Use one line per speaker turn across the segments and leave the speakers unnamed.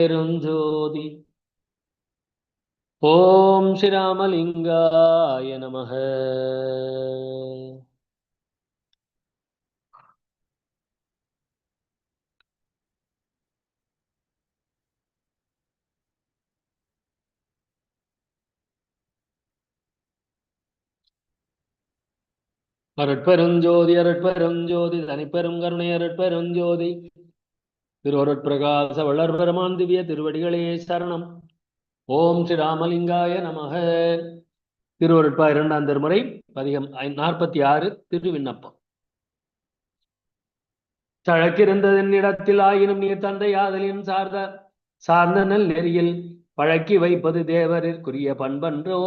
பெருஞ்சோதி. ஓம் ஸ்ரீராமலிங்காய நமக. அருட்பெருஞ்சோதி அருட்பெருஞ்சோதி தனிப்பெரும் கருணை அருட்பெருஞ்சோதி. திருவருட்பிரகாச வளர் பெருமான் திவ்ய திருவடிகளே சரணம். ஓம் ஸ்ரீ ராமலிங்காய நமக. திருவருட்பா இரண்டாம் திருமுறை பதிகம் நாற்பத்தி ஆறு திருவிண்ணப்பம். சழக்கிருந்ததன் இடத்தில் ஆயினும் நீர் தந்தை ஆதலின் சார்ந்த சார்ந்த நல் நெறியில் பழக்கி வைப்பது தேவரிற்குரிய பண்பன்றோ?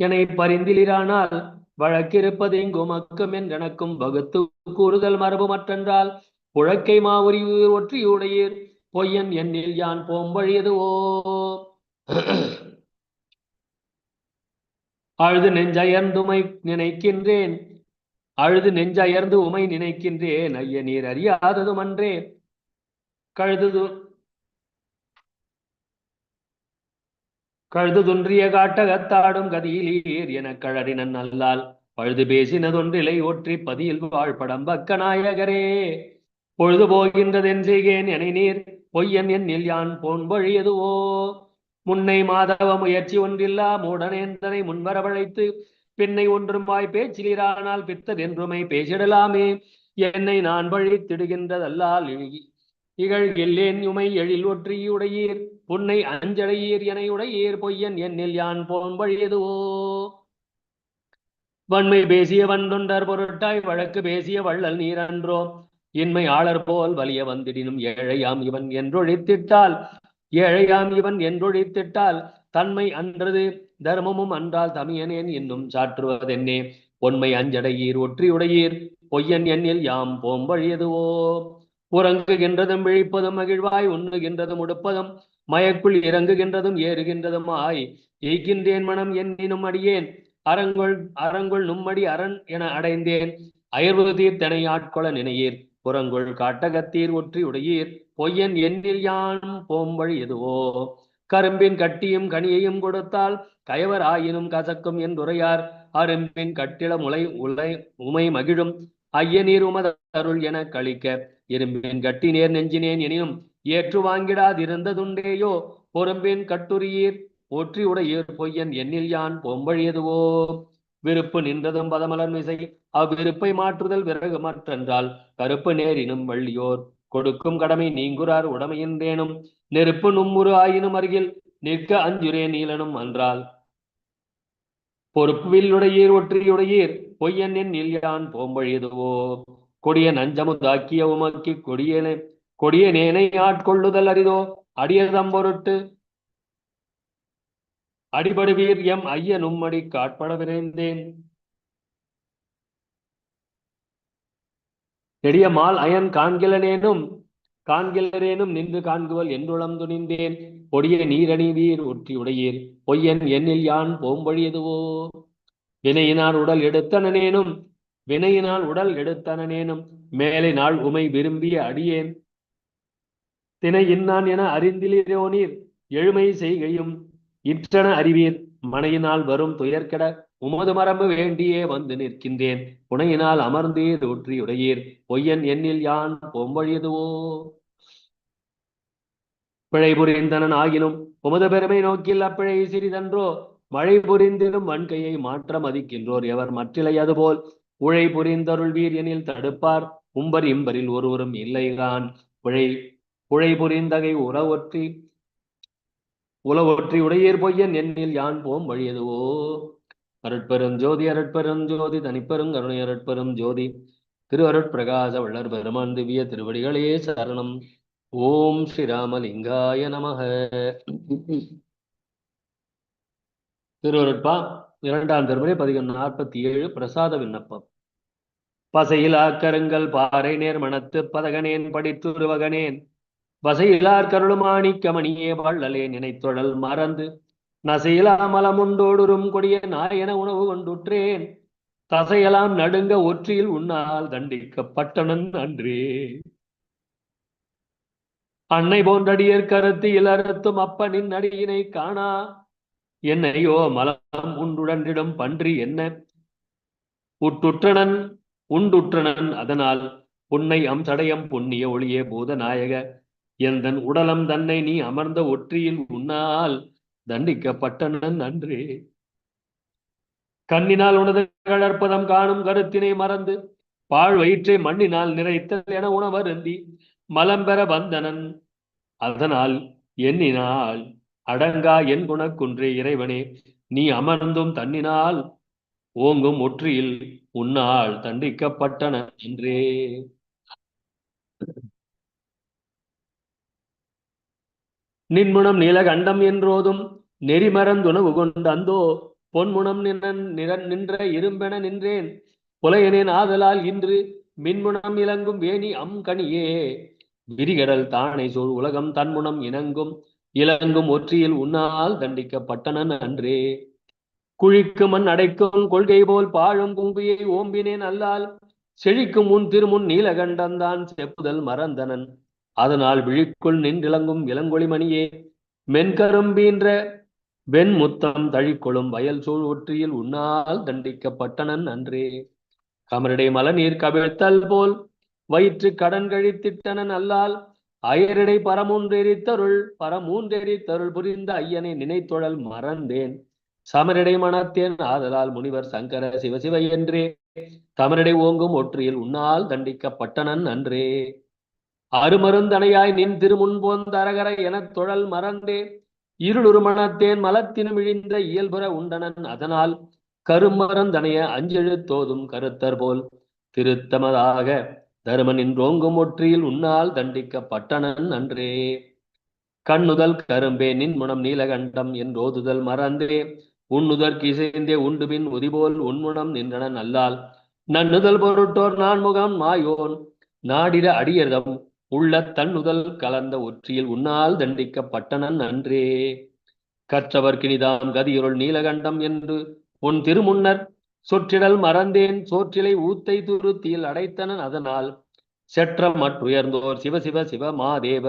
என பரிந்திலிரானால் வழக்கிருப்பது எங்கும் அக்கம் என்றெனக்கும் வகுத்து கூறுதல் மரபு மற்றென்றால் புழக்கை மாவுரி ஒற்றியுடையீர் பொய்யன் என்னில் யான் போம்பழியதுவோ அழுது நெஞ்சயர்ந்துமை நினைக்கின்றேன். அழுது நெஞ்சயர்ந்து உமை நினைக்கின்றேன். ஐய நீர் அறியாததும் அன்றே. கழுது கழுதுதுன்றிய காட்டகத்தாடும் கதியிலீர் என கழறினன் அல்லால் பழுது பேசினதொன்றிலை ஒற்றி பதியில் வாழ்படம் பக்கநாயகரே நாயகரே. பொழுது போகின்றதென்றேன் என நீர் பொய்யன் என்னில் யான் போன்பழியதுவோ முன்னை மாதவ முயற்சி ஒன்றில்லா மூடனேந்தனை முன்வரவழைத்து பின்னை ஒன்றும் வாய் பேச்சிலீரானால் என்றுமை பேசிடலாமே. என்னை நான் வழித்திடுகின்றதல்லால் இழி- இகழ் எல்லேன் உமை எழில் ஒற்றியுடையீர் புன்னை அஞ்சடையீர் என உடையீர் பொய்யன் என்னில் யான் போன்பழியதுவோ வன்மை பேசிய வந்துண்டர் பொருட்டாய் வழக்கு பேசிய வள்ளல் நீரன்றோ? இன்மை ஆளர் போல் வலிய வந்திடினும் ஏழையாம் இவன் என்றொழித்திட்டால் ஏழையாம் இவன் என்றொழித்திட்டால் தன்மை அன்றது தர்மமும் அன்றால் தமியனேன் இன்னும் சாற்றுவதென்னே? பொன்மை அஞ்சடையீர் ஒற்றியுடையீர் பொய்யன் எண்ணில் யாம் போம்பழியதுவோ உறங்குகின்றதும் விழிப்பதும் மகிழ்வாய் உண்ணுகின்றதும் உடுப்பதும் மயக்குள் இறங்குகின்றதும் ஏறுகின்றதும் ஆய். எய்கின்றேன் மனம் என்னினும் அடியேன் அரங்குள் அரங்குள் நும்மடி அரண் என அடைந்தேன். அயர்வு தீர்த்தனை ஆட்கொள நினையீர் புறங்குள் காட்டகத்தீர் ஒற்றி உடையீர் பொய்யன் எண்ணில் யான் போம்பழி எதுவோ? கரும்பின் கட்டியும் கனியையும் கொடுத்தால் கயவர் ஆயினும் கசக்கும் என்றுரையார் அரும்பின் கட்டிட முளை உலை உமை மகிழும் ஐயநீர் உமத அருள் என கழிக்க இரும்பின் கட்டி நேர் நெஞ்சினேன் எனினும் ஏற்று வாங்கிடாதிருந்ததுண்டேயோ? பொறும்பின் கட்டுரியீர் ஒற்றி உடையீர் பொய்யன் எண்ணில் யான் பொம்பழியதுவோ விருப்பு நின்றதும் பதமலர் மிசை. அவ்விருப்பை மாற்றுதல் விறகு மற்றென்றால் கருப்பு நேரினும் வள்ளியோர் கொடுக்கும் கடமை நீங்குறார் உடமையின்றேனும் நெருப்பு நும்முறு ஆயினும் அருகில் நிற்க அஞ்சுரே நீலனும் என்றால் பொறுப்பு வில்லுடையீர் ஒற்றியுடையீர் பொய்யன் நில்யான் போம்பழியதுவோ கொடிய நஞ்சமுதாக்கிய உமக்கு கொடியனே கொடிய நேனை ஆட்கொள்ளுதல் அரிதோ? அடியதம் பொருட்டு அடிபடுவீர் எம் ஐயன் உம்மடி காட்பட விரைந்தேன். நெடியமால் அயன் காண்கிலனேனும் காண்கிலரேனும் நின்று காண்குவல் என்றுளம் துணிந்தேன். பொடிய நீரணிவீர் ஒற்றி உடையீர் பொய்யன் எண்ணில் யான் போம்பழியதுவோ வினையினால் உடல் எடுத்தனனேனும் வினையினால் உடல் எடுத்தனனேனும் மேலை நாள் உமை விரும்பிய அடியேன். தினை இன்னான் என அறிந்திலிரோனீர் எழுமை செய்கையும் இற்றன அறிவீர் மனையினால் வரும் துயர்கெட உமது மரபு வேண்டியே வந்து நிற்கின்றேன். புனையினால் அமர்ந்தீர் ஒற்றியுடையீர் பொய்யன் எண்ணில் யான் பொம்பொழியதுவோ பிழை புரிந்தனன் ஆகினும் உமது பெருமை நோக்கில் அப்பிழை சிறிதன்றோ? மழை புரிந்திடும் வன்கையை மாற்ற மதிக்கின்றோர் எவர் மற்றிலை அதுபோல்? உழை புரிந்தருள்வீர் எனில் தடுப்பார். உம்பர் இம்பரில் ஒருவரும் இல்லைதான் உழை உழை புரிந்தகை உறவொற்றி உலவற்றி உடையேர் பொய்யன் எண்ணில் யான் போம் வழியதுவோ அருட்பெரும் ஜோதி அருட்பெரும் ஜோதி தனிப்பெரும் கருணை அருட்பெரும் ஜோதி. திரு அருட்பிரகாச வள்ளர் பெருமான் திவ்ய திருவடிகளே சரணம். ஓம் ஸ்ரீராமலிங்காய நமக. திருவருட்பா இரண்டாம் திருமுறை பதிகம் நாற்பத்தி ஏழு பிரசாத விண்ணப்பம். பசையில் ஆக்கருங்கள் பாறை நேர் மனத்து பதகனேன் படித்துருவகனேன். வசையிலார் கருளுமாணிக்க மணியே வள்ளலே நினைத்தொழல் மறந்து நசையிலா மலமுண்டோடுரும் கொடிய நாயன உணவு கொண்டுற்றேன். தசையெல்லாம் நடுங்க ஒற்றியில் உன்னால் தண்டிக்கப்பட்டனன் அன்றே. அன்னை போன்றடியர் கருத்து இலரத்தும் அப்பனின் அடியினை காணா. என்னையோ மலம் உண்டுடன்றிடும் பன்றி என்ன? உட்டுற்றனன் உண்டுற்றனன் அதனால் உன்னை அம்சடயம் புண்ணிய ஒளியே பூதநாயக. எந்தன் உடலம் தன்னை நீ அமர்ந்த ஒற்றியில் உன்னால் தண்டிக்கப்பட்டனன் நன்றே கண்ணினால் உனது கழற்பதம் காணும் கருத்தினை மறந்து பாழ் வயிற்றை மண்ணினால் நிறைத்தல் என உணவருந்தி மலம் பெற வந்தனன். அதனால் எண்ணினால் அடங்கா என் குணக்குன்றே இறைவனே நீ அமர்ந்தும் தன்னினால் ஓங்கும் ஒற்றியில் உன்னால் தண்டிக்கப்பட்டன என்றே நின்முனம் நீலகண்டம் என்றோதும் நெறிமறந்துணவு கொண்டு அந்தோ பொன்முனம் நின்ற நின்ற இரும்பென நின்றேன். புலையனேன் ஆதலால் இன்று மின்முனம் இலங்கும் வேணி அம்கனியே விரிகடல் தானை சூழ் உலகம் தன்முனம் இணங்கும் இலங்கும் ஒற்றியில் உன்னால் தண்டிக்கப்பட்டனன் அன்றே. குழிக்கு மண் அடைக்கும் கொள்கை போல் பாழும் கும்பியை ஓம்பினேன் அல்லால் செழிக்கும் முன் திருமுன் நீலகண்டந்தான் செப்புதல் மறந்தனன். அதனால் விழிக்குள் நின்றிலங்கும் இளங்கொழிமணியே மென்கரும்பீன்ற வெண்முத்தம் தழிக்கொழும் வயல் சூழ் ஒற்றியில் உன்னால் தண்டிக்கப்பட்டனன் அன்றே. கமரடை மலநீர் கவிழ்த்தல் போல் வயிற்று கடன் கழித்திட்டனன் அல்லால் அயரிடை பரமூன்றெரித்தருள் பரமூன்றெரித்தருள் புரிந்த ஐயனை நினைத்தொழல் மறந்தேன். சமரிடை மனத்தேன் ஆதலால் முனிவர் சங்கர சிவசிவ என்றே தமரிடை ஓங்கும் ஒற்றியில் உன்னால் தண்டிக்கப்பட்டனன் அன்றே. அருமருந்தனையாய் நின் திருமுன் போந்த அரகர எனத் தொழல் மறந்தே. இருளுரு மனத்தேன் மலத்தினும் இழிந்த இயல்புற உண்டனன் அதனால் கருமருந்தனைய அஞ்செழுத்தோதும் கருத்தர் போல். திருத்தமதாக தருமனின் ரோங்கும் ஒற்றியில் உன்னால் தண்டிக்கப்பட்டனன் அன்றே. கண்ணுதல் கரும்பே நின் முனம் நீலகண்டம் என்றோதுதல் மறந்தே. உண்ணுதற்கு இசைந்தே உண்டுபின் உதிபோல் உன்முனம் நின்றனன் அல்லால் நன்னுதல் பொருட்டோர் நான் முகம் மாயோன். நாடிட அடியர்தம் உள்ள தன்னுதல் கலந்த ஒற்றியில் உன்னால் தண்டிக்கப்பட்டனன் அன்றே. கற்றவர்க்கினிதாம் கதியுருள் நீலகண்டம் என்று உன் திருமுன்னர் சொற்றிடல் மறந்தேன். சோற்றிலை ஊத்தை துருத்தியில் அடைத்தனன் அதனால் செற்ற மற்றுயர்ந்தோர் சிவசிவ சிவ மாதேவ.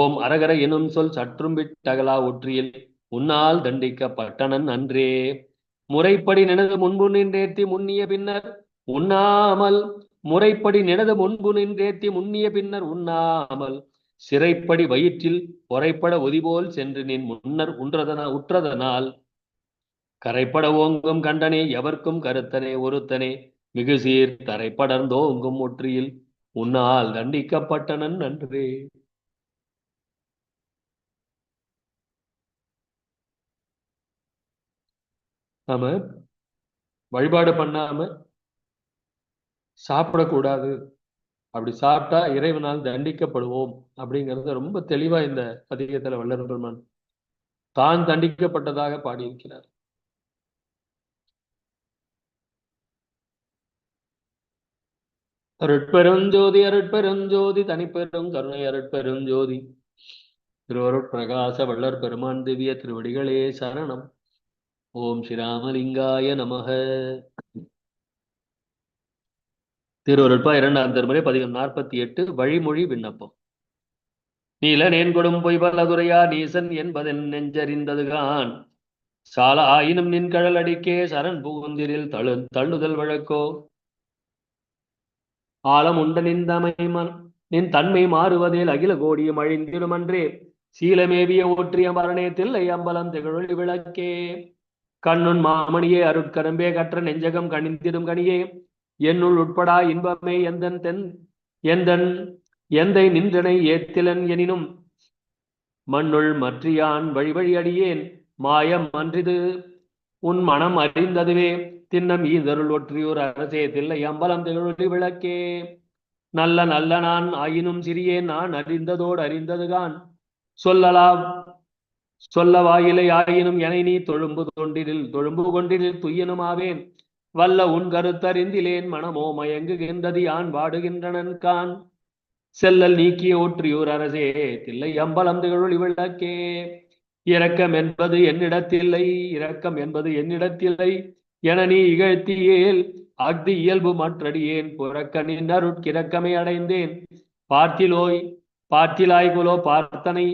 ஓம் அரகர எனும் சொல் சற்றும் விட்டகலா ஒற்றியில் உன்னால் தண்டிக்கப்பட்டனன் அன்றே. முறைப்படி நினது முன்பு நின்றேத்தி முன்னிய பின்னர் உண்ணாமல் முறைப்படி நினது முன்பு நின்றேத்தி முன்னிய பின்னர் உண்ணாமல் சிறைப்படி வயிற்றில் பொறைப்பட ஒதிபோல் சென்று நின் முன்னர் உன்றதனா உற்றதனால். கரைப்பட ஓங்கும் கண்டனே எவர்க்கும் கருத்தனே ஒருத்தனே மிகு சீர் தரைப்படர்ந்தோங்கும் ஒற்றியில் உன்னால் தண்டிக்கப்பட்டனன் நன்றே. நாம வழிபாடு பண்ணாம சாப்பிடக்கூடாது. அப்படி சாப்பிட்டா இறைவனால் தண்டிக்கப்படுவோம் அப்படிங்கிறது ரொம்ப தெளிவா இந்த பதிகத்துல வல்லர் பெருமான் தான் தண்டிக்கப்பட்டதாக பாடியிருக்கிறார். அருட்பெருஞ்சோதி அருட்பெருஞ்சோதி தனிப்பெரும் கருணை அருட்பெருஞ்சோதி. திருவருட்பிரகாச வள்ளர் பெருமான் திவ்ய திருவடிகளே சரணம். ஓம் ஸ்ரீராமலிங்காய நமக. திருவருட்பா இரண்டாம் திருமுறை பதிகம் நாற்பத்தி எட்டு வழிமொழி விண்ணப்பம். நீல நேன்கொடும் பொய்பலதுரையா நீசன் என்பதென் நெஞ்சறிந்ததுகான். சால ஆயினும் நின் கழல் அடிக்கே சரண் புகுந்திரில் தழு தள்ளுதல் வழக்கோ. ஆழம் உண்ட நின்றமை மன் நின் தன்மை மாறுவதில் அகில கோடியும் அழிந்திடுமன்றே சீலமேவிய ஒற்றிய மரணே தில்லை அம்பலம் திகழொளி விளக்கே. கண்ணுன் மாமணியே அருட்கரம்பே கற்ற நெஞ்சகம் கணிந்திடும் கனியே. என்னுள் உட்படா இன்பமே எந்தன் தென் எந்தன் எந்தை நின்றனை ஏத்திலன் எனினும் மண்ணுள் மற்றியான் வழி வழி அடியேன் மாயம் அன்றிது உன் மனம் அறிந்ததுவே திண்ணம் ஈந்தருள் ஒற்றியூர் அரசே தில்லை அம்பலம் திகழொளி விளக்கே. நல்ல நல்ல நான் ஆயினும் சிறியேன் நான் அறிந்ததோடு அறிந்ததுதான். சொல்லலாம் சொல்ல வாயிலை ஆயினும் எனை நீ தொழும்பு தொண்டினில் தொழும்பு கொண்டினில் துய்யனுமாவேன். வல்ல உன் கருத்தறிந்திலேன் மனமோ மயங்குகின்றது யான் வாடுகின்றனன் கான். செல்லல் நீக்கிய ஒற்றியூர் அரசே தில்லை அம்பலம் திகழொளி விளக்கே இரக்கம் என்பது என்னிடத்தில்லை இரக்கம் என்பது என்னிடத்தில்லை. என நீ இகழ்த்தியேல் அஃது இயல்பு மற்றடியேன் புறக்க நின்னருட்கிறக்கமை அடைந்தேன். பார்த்திலோய் பார்த்திலாய்குலோ பார்த்தனை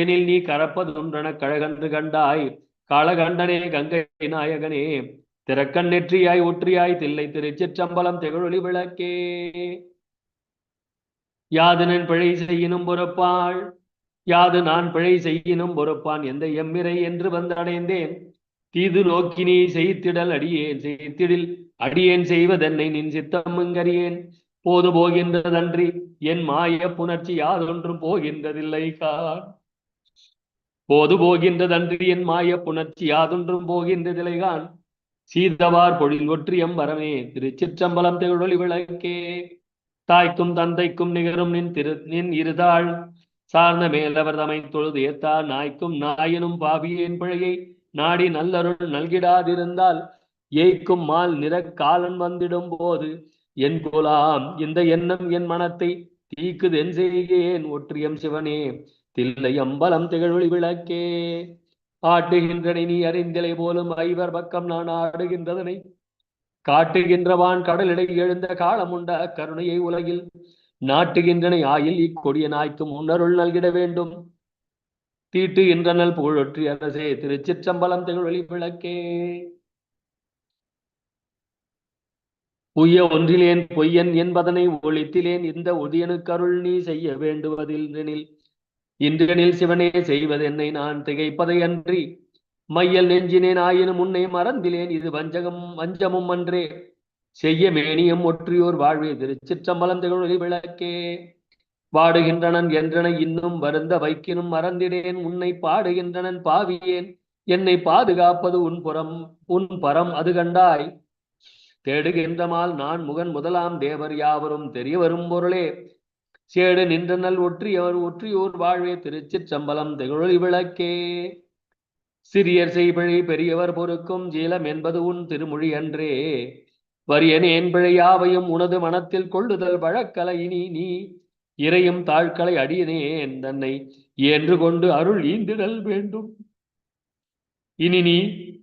எனில் நீ கரப்பதுன்றன கழகன்று கண்டாய். காலகண்டனே கங்கை நாயகனே திறக்கண் நெற்றியாய் ஒற்றியாய் தில்லை திருச்சிற்றம்பலம் திகழொளி விளக்கே. யாது பிழை செய்யினும் பொறுப்பாள் யாது நான் பிழை செய்யினும் பொறுப்பான். எந்த எம்மிரை என்று வந்தடைந்தேன் தீது நோக்கினி செய்திடல் அடியேன் செய்திடில் அடியேன் செய்வதென்னை நின் சித்தமுங்கறியேன் போது போகின்றதன்றி என் மாய புணர்ச்சி யாதொன்றும் போகின்றதில்லை கான். போது போகின்றதன்றி என் மாய புணர்ச்சி யாதொன்றும் போகின்றதில்லை கான். சீதவார் பொழில் ஒற்றியம் வரமே. திருச்சிற்றம்பலம் திகழொளி விளக்கே. தாய்க்கும் தந்தைக்கும் நிகரும் நின் திரு நின் இருதாள். சார்ந்த மேலவர் தமை தொழுது ஏத்தார். நாய்க்கும் நாயனும் பாவியேன் பிழையை நாடி நல்லருள் நல்கிடாதிருந்தால் ஏய்க்கும் மால் நிற காலன் வந்திடும் போது என் கோலாம் இந்த எண்ணம் என் மனத்தை தீக்குதென் செய்கேன் ஒற்றியம் சிவனே தில்லை அம்பலம் திகழ்வொளி விளக்கே. ஆட்டுகின்றனை நீ அறிந்திலை போலும் ஐவர் பக்கம் நான் ஆடுகின்றதனை. காட்டுகின்றவான் கடலிடை எழுந்த காலம் உண்ட அக்கருணையை உலகில் நாட்டுகின்றனை ஆயில் இக்கொடிய நாய்க்கு முன்னருள் நல்கிட வேண்டும். தீட்டுகின்றனல் புகழொற்றி அரசே திருச்சிற்றம்பலம் திகழ்வெளி விளக்கே. உய்ய ஒன்றிலேன் பொய்யன் என்பதனை ஒழித்திலேன் இந்த உதியனுக்கருள் நீ செய்ய வேண்டுவதில் இன்றெனில் சிவனே செய்வது என்னை நான் திகைப்பதை அன்றி மையல் நெஞ்சினேன் ஆயினும் உன்னை மறந்திலேன். இது வஞ்சகம் வஞ்சமும் அன்றே. செய்ய மேனியம் ஒற்றியோர் வாழ்வே. திருச்சிற்றம்பலம் திகழொலி விளக்கே. பாடுகின்றனன் என்றனை இன்னும் வருந்த வைக்கினும் மறந்திடேன். உன்னை பாடுகின்றனன் பாவியேன். என்னை பாதுகாப்பது உன் புறம் உன் பரம் அது கண்டாய். தேடுகின்றமால் நான் முகன் முதலாம். தேவர் யாவரும் தெரிய வரும் பொருளே. சேடு நின்றனல் ஒற்றியவர் ஒற்றியோர் வாழ்வே திருச்சிற்றம்பலம் திகழி விளக்கே சிறியர் செய்பிழை பெரியவர் பொறுக்கும் ஜீலம் என்பது உன் திருமொழி அன்றே. வரியனேன் பிழையாவையும் உனது மனத்தில் கொள்ளுதல் வழக்கலை இனி நீ. இறையும் தாழ்களை அடியனேன் தன்னை என்று கொண்டு அருள் ஈந்திடல் வேண்டும். இனி நீ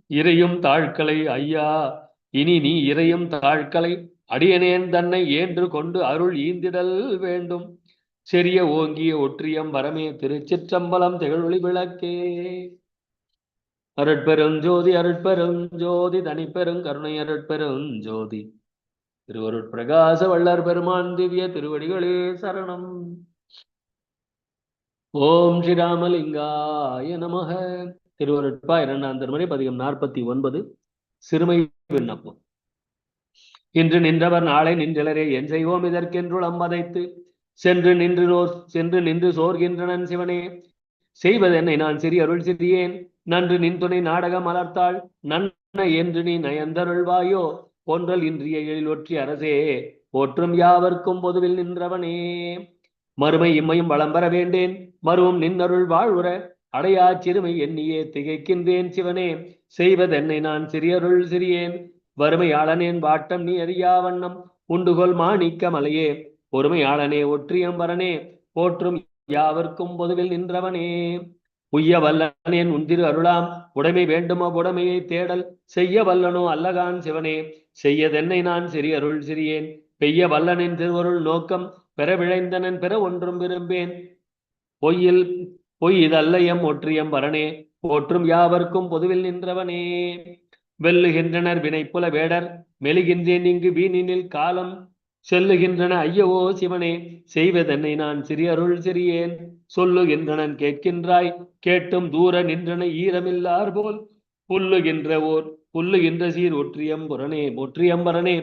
இறையும் தாழ்களை ஐயா இனி நீ இறையும் தாழ்களை அடியனேன் தன்னை ஏன்று கொண்டு அருள் ஈந்திடல் வேண்டும். செறிய ஓங்கிய ஒற்றியம் வரமே திருச்சிற்றம்பலம் திகழொளி விளக்கே. அருட்பெருஞ்சோதி அருட்பெருஞ்சோதி தனிப்பெரும் கருணை அருட்பெருஞ்சோதி திருவருட்பிரகாச வள்ளர் பெருமான் திவ்ய திருவடிகளே சரணம். ஓம் ஸ்ரீராமலிங்காய நமக. திருவருட்பா இரண்டாம் திருமறை பதிகம் நாற்பத்தி ஒன்பது. சிறுமை விண்ணப்பம். இன்று நின்றவர் நாளை நின்றிலரே என் செய்வோம் இதற்கென்றுள் அம்பதைத்து சென்று நின்று நோ சென்று நின்று சோர்கின்றனன் சிவனே. செய்வதென்னை நான் சிறிய அருள் சிறியேன். நன்று நின் துணை நாடகம் மலர்த்தாள் நன்ன என்று நீ நயந்தருள்வாயோ? போன்றல் இன்றிய எழில் ஒற்றி அரசே. போற்றும் யாவர்க்கும் பொதுவில் நின்றவனே. மறுமை இம்மையும் வளம் பெற வேண்டேன். மறுவும் நின்னருள் வாழ்வுற. அடையா சிறுமை எண்ணியே திகைக்கின்றேன் சிவனே. செய்வதென்னை நான் சிறியருள் சிறியேன். வறுமையாளனேன் வாட்டம் நீ அறியா வண்ணம். உண்டுகொள் மாணிக்க மலையே. பொறுமையாளனே ஒற்றியம்பரனே. போற்றும் யாவர்க்கும் பொதுவில் நின்றவனே. உய்ய வல்லனேன் உந்திரு அருளாம். உடைமை வேண்டுமோ உடைமையை தேடல். செய்ய வல்லனோ அல்லகான் சிவனே. செய்யதென்னை நான் சிறிய அருள் சிறியேன். பெய்ய வல்லனின் திருவருள் நோக்கம். பெற விழைந்தனன் பெற ஒன்றும் விரும்பேன். பொய்யில் பொய் இதல்ல எம் ஒற்றியம் வரனே போற்றும் யாவர்க்கும் பொதுவில் நின்றவனே. வெல்லுகின்றனர் வினைப்புல வேடர். மெழுகின்றேன் இங்கு வீணினில் காலம். செல்லுகின்றன ஐயவோ சிவனே செய்வதென்னை நான் சிறியருள் சிறியேன். சொல்லுகின்றனன் கேட்கின்றாய் கேட்டும் தூர நின்றன ஈரமில்லார் போல். புல்லுகின்ற ஓர் புல்லுகின்ற சீர் ஒற்றியம்புரனே ஒற்றியம்பரனே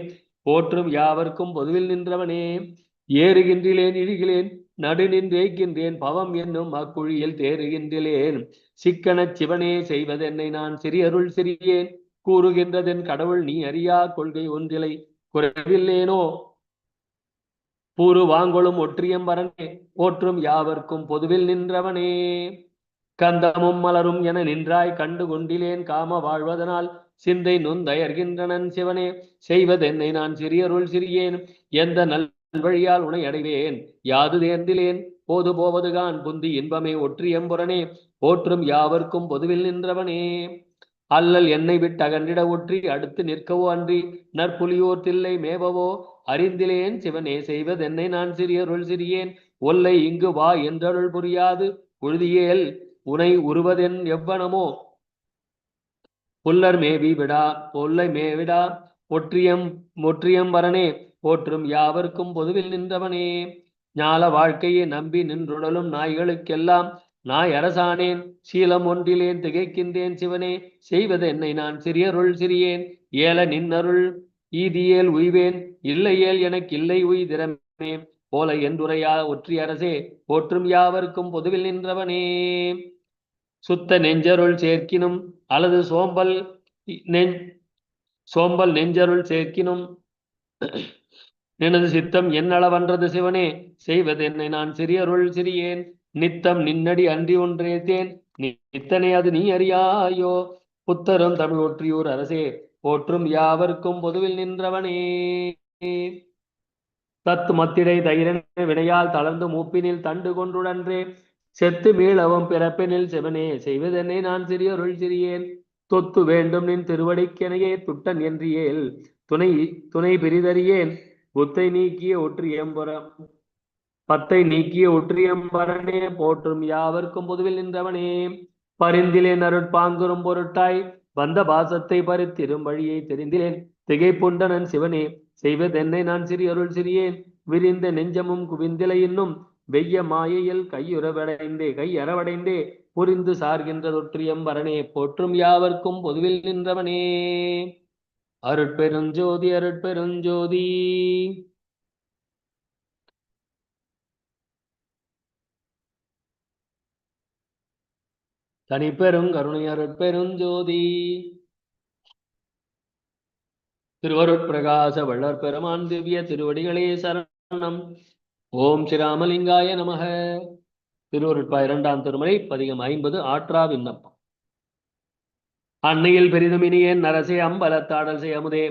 போற்றும் யாவர்க்கும் பொதுவில் நின்றவனே. ஏறுகின்றேன் இழுகிறேன் நடு நின்றேக்கின்றேன் பவம் என்னும் அக்குழியில் தேறுகின்றேன் சிக்கனச் சிவனே செய்வதென்னை நான் சிறியருள் சிறியேன். கூறுகின்றதென் கடவுள் நீ அறியா கொள்கை ஒன்றிலை குறைவில்லேனோ? பூரு வாங்கொழும் ஒற்றியம் வரனே போற்றும் யாவர்க்கும் பொதுவில் நின்றவனே. கந்தமும் மலரும் என நின்றாய் கண்டு கொண்டிலேன் காம வாழ்வதனால் சிந்தை நொந்தயர்கின்றனன் சிவனே. செய்வதென்னை நான் சிறியருள் சிறியேன் எந்த நல் வழியால் உனை அடைவேன்? யாது தேர்ந்திலேன் போது போவதுகான் புந்தி இன்பமே ஒற்றியம்புறனே போற்றும் யாவர்க்கும் பொதுவில் நின்றவனே. அல்லல் என்னை விட்டு அகன்றிட ஒற்றி அடுத்து நிற்கவோ அன்றி நற்புலியோர் தில்லை மேவவோ? அறிந்திலேன் சிவனே செய்வதென்னை நான் சிறியருள் சிறியேன். ஒல்லை இங்கு வா என்றருள் புரியாது. உழுதியேல் உனை உருவதென் எவ்வனமோ? புல்லர் மேவி விடா பொல்லை மேவிடா. ஒற்றியம் ஒற்றியம் வரனே போற்றும் யாவர்க்கும் பொதுவில் நின்றவனே. ஞால வாழ்க்கையை நம்பி நின்றுடலும் நாய்களுக்கெல்லாம் நான் அரசானேன் சீலம் ஒன்றிலேன் திகைக்கின்றேன் சிவனே செய்வது என்னை நான் சிறியருள் சிறியேன் ஏல நின்னருள் ஈதியேல் உய்வேன் இல்லையேல் எனக்கு இல்லை உய்திறமே போல என்றுரையா ஒற்றி அரசே போற்றும் யாவர்க்கும் பொதுவில் நின்றவனே. சுத்த நெஞ்சருள் சேர்க்கினும் அல்லது சோம்பல் நெஞ் சோம்பல் நெஞ்சருள் சேர்க்கினும் எனது சித்தம் என்னளவன்றது சிவனே செய்வது என்னை நான் சிறியருள் சிறியேன். நித்தம் நின்னடி அன்றி ஒன்றேத்தேன் நித்தனை அது நீ அறியாயோ? புத்தரும் தமிழ் ஒற்றியூர் அரசே போற்றும் யாவர்க்கும் பொதுவில் நின்றவனே. தத்து மத்திடை தைரன் வினையால் தளர்ந்து மூப்பினில் தண்டு கொன்றுடன்றே. செத்து மீளவும் பிறப்பினில் சிவனே செய்வதென்னை நான் சிறியருள் சிறியேன். தொத்து வேண்டும் நின் திருவடிக்கெனையே துட்டன் என்றியேல் துணை துணை பிரிதறியேன். புத்தை நீக்கிய ஒற்று எம்புறம் பத்தை நீக்கிய ஒற்றியம்பரனே போற்றும் யாவர்க்கும் பொதுவில் நின்றவனே. பரிந்திலேன் அருட்பாங்குறும் பொருட்டாய் வந்த பாசத்தை பறித்திரும் வழியை தெரிந்திலேன். திகைப்புண்டனன் சிவனே செய்வதென்னை நான் சிறியருள் சிறியேன். விரிந்த நெஞ்சமும் குவிந்திலை இன்னும் வெய்ய மாயையில் கையுறவடைந்தே கையறவடைந்தே. புரிந்து சார்கின்ற ஒற்றியம் வரனே போற்றும் யாவர்க்கும் பொதுவில் நின்றவனே. அருட்பெருஞ்சோதி அருட்பெருஞ்சோதி. தனிப்பெரும் கருணை அருட்பெருஞ்சோதி திருவருட்பிரகாச வள்ளற் பெருமான் திவ்ய திருவடிகளே சரணம். ஓம் ஸ்ரீராமலிங்காய நமக. திருவருட்பா இரண்டாம் திருமுறை பதிகம் ஐம்பது ஆற்றா விண்ணப்பம். அன்னையில் பெரிதும் இனியே நரசே அம்பலத்தாடல் செய்யமுதே.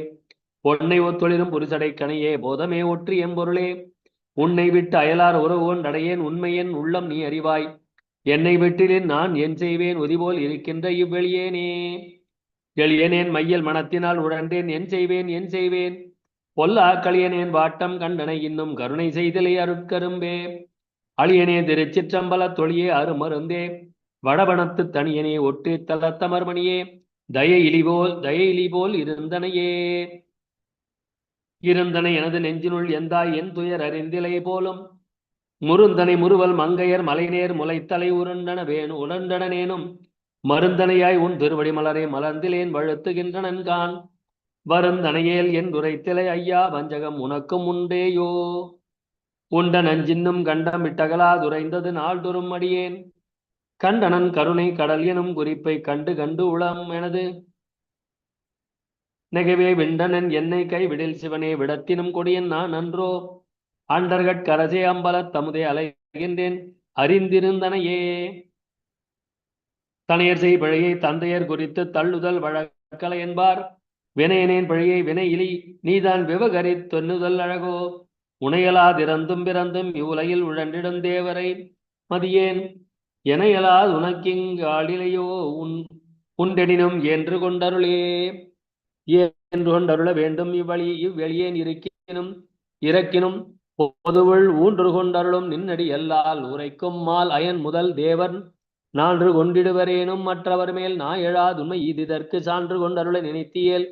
பொன்னை ஒத்தொழிலும் புரிசடை கணையே போதமே ஒற்றி எம்பொருளே. உன்னை விட்டு அயலார் உறவு கொண்டடையேன் உண்மையன் உள்ளம் நீ அறிவாய். என்னை விட்டிலேன் நான் என் செய்வேன் உதிபோல் இருக்கின்ற இவ்வெளியேனே. எளியனேன் மையல் மனத்தினால் உழன்றேன் என் செய்வேன் என் செய்வேன். பொல்லா களியனேன் வாட்டம் கண்டனை இன்னும் கருணை செய்தலை அருட்கரும்பே. அழியனே திருச்சிற்றம்பல தொழியே அருமருந்தே. வடபணத்து தனியனே ஒட்டு தலத்தமர்மணியே. தய இலிபோல் தய இலிபோல் இருந்தனையே. இருந்தனை எனது நெஞ்சினுள் எந்தாய் என் துயர் அறிந்திலை போலும். முருந்தனை முருவல் மங்கையர் மலைநேர் முளைத்தலை உருண்டன வேணு உணர்ந்தடனேனும் மருந்தனையாய் உன் திருவடி மலரை மலர்ந்திலேன் வழுத்துகின்றனன்கான். வருந்தனையேல் என் உரைத்திலை ஐயா வஞ்சகம் உனக்கும் உண்டேயோ? உண்ட நஞ்சின்னும் கண்டம் விட்டகலா துரைந்தது நாள்தொறும் அடியேன் கண்டனன் கருணை கடல் எனும் குறிப்பை கண்டு கண்டு உளம் எனது. நெகவே விண்டனன் என்னை கைவிடில் சிவனே விடத்தினும் கொடியன் நான் அன்றோ? அண்டர்கட்கரசே அம்பலத் தமுதே அலைகின்றேன் அறிந்திருந்தனையே. தனையர் செய் பிழையை தந்தையர் குறித்து தள்ளுதல் வழக்கலை என்பார். வினையனேன் பிழையை வினை இலி நீதான் விவகரி தொன்னுதல் அழகோ. உனையலாதிறந்தும் பிறந்தும் இவ்வுலகில் உழண்டிடும் தேவரை மதியேன் எனையலாது உனக்கிங் ஆளிலையோ உன் உண்டெனினும் என்று கொண்டருளே. என்று கொண்டருள வேண்டும் இவ்வழி இவ்வெளியேன் இருக்கினும் இறக்கினும் பொதுவுள் ஊன்று கொண்டருளும் நின்னடி எல்லால் உரைக்கும் மால் அயன் முதல் தேவன். நான்று கொண்டிடுவரேனும் மற்றவர் மேல் நான் இது இதற்கு சான்று கொண்டருளை நினைத்தியேல்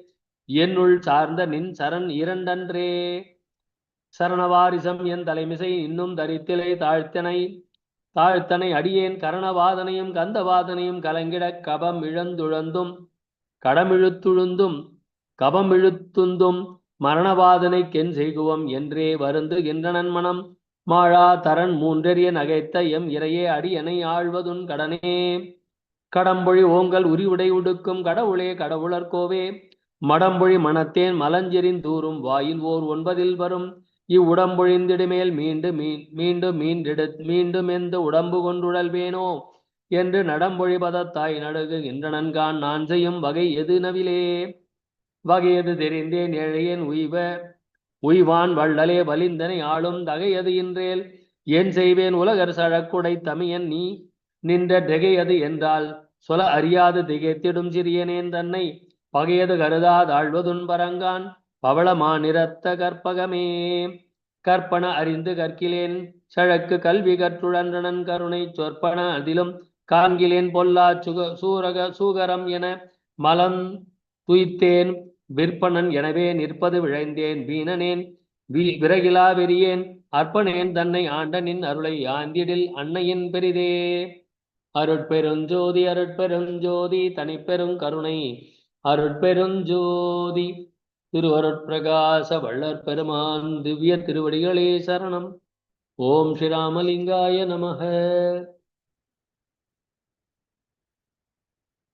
என்னுள் சார்ந்த நின் சரண் இரண்டன்றே. சரணவாரிசம் என் தலைமிசை இன்னும் தரித்திலை தாழ்த்தனை. தாழ்த்தனை அடியேன் கரணவாதனையும் கந்தவாதனையும் கலங்கிட கபம் இழந்துழந்தும். கடமிழுத்துழுந்தும் கபம் இழுத்துந்தும் மரணவாதனை கென் செய்குவம் என்றே வருந்துகின்றனன் மனம். மாழா தரன் மூன்றெறிய நகைத்த எம் இறையே அடியனை ஆழ்வதுன் கடனே. கடம்பொழி ஓங்கல் உரிவுடை உடுக்கும் கடவுளே கடவுளர்கோவே மடம்பொழி மனத்தேன் மலஞ்செறின் தூரும் வாயில் ஓர் ஒன்பதில் வரும். இவ்வுடம்பொழிந்திடுமேல் மீண்டு மீன் மீண்டும் மீண்டிடு மீண்டும் எந்த உடம்பு கொண்டுடல்வேனோ என்று நடம்பொழி பதத்தாய் நடுகுகின்றனன்கான். நான் செய்யும் வகை எது நவிலே? வகையது தெரிந்தேன் ஏழையேன் உய்வ உய்வான் வள்ளலே வலிந்தனை ஆளும் தகையது இன்றேல். ஏன் செய்வேன் உலகர் சழக்குடை தமியன் நீ? நின்ற திகையது என்றால் சொல அறியாது திகைத்திடும் சிறியனேன் தன்னை. பகையது கருதாதாழ்வதுன் பரங்கான் பவளமா நிறத்த கற்பகமே. கற்பன அறிந்து கற்கிலேன் சழக்கு கல்வி கற்றுழன்றனன் கருணை சொற்பன அதிலும் காண்கிலேன் பொல்லா சுக சூரக சூகரம் என மலம் துய்த்தேன். விற்பனன் எனவே நிற்பது விழைந்தேன் வீணனேன் வி விறகிலா வெறியேன் அர்ப்பணேன் தன்னை ஆண்டனின் அருளை ஆந்திடில் அன்னையின் பெரிதே. அருட்பெருஞ்சோதி அருட்பெருஞ்சோதி தனிப்பெரும் கருணை அருட்பெருஞ்சோதி திருவருட்பிரகாச வள்ளற் பெருமான் திவ்ய திருவடிகளே சரணம். ஓம் ஸ்ரீராமலிங்காய நமக.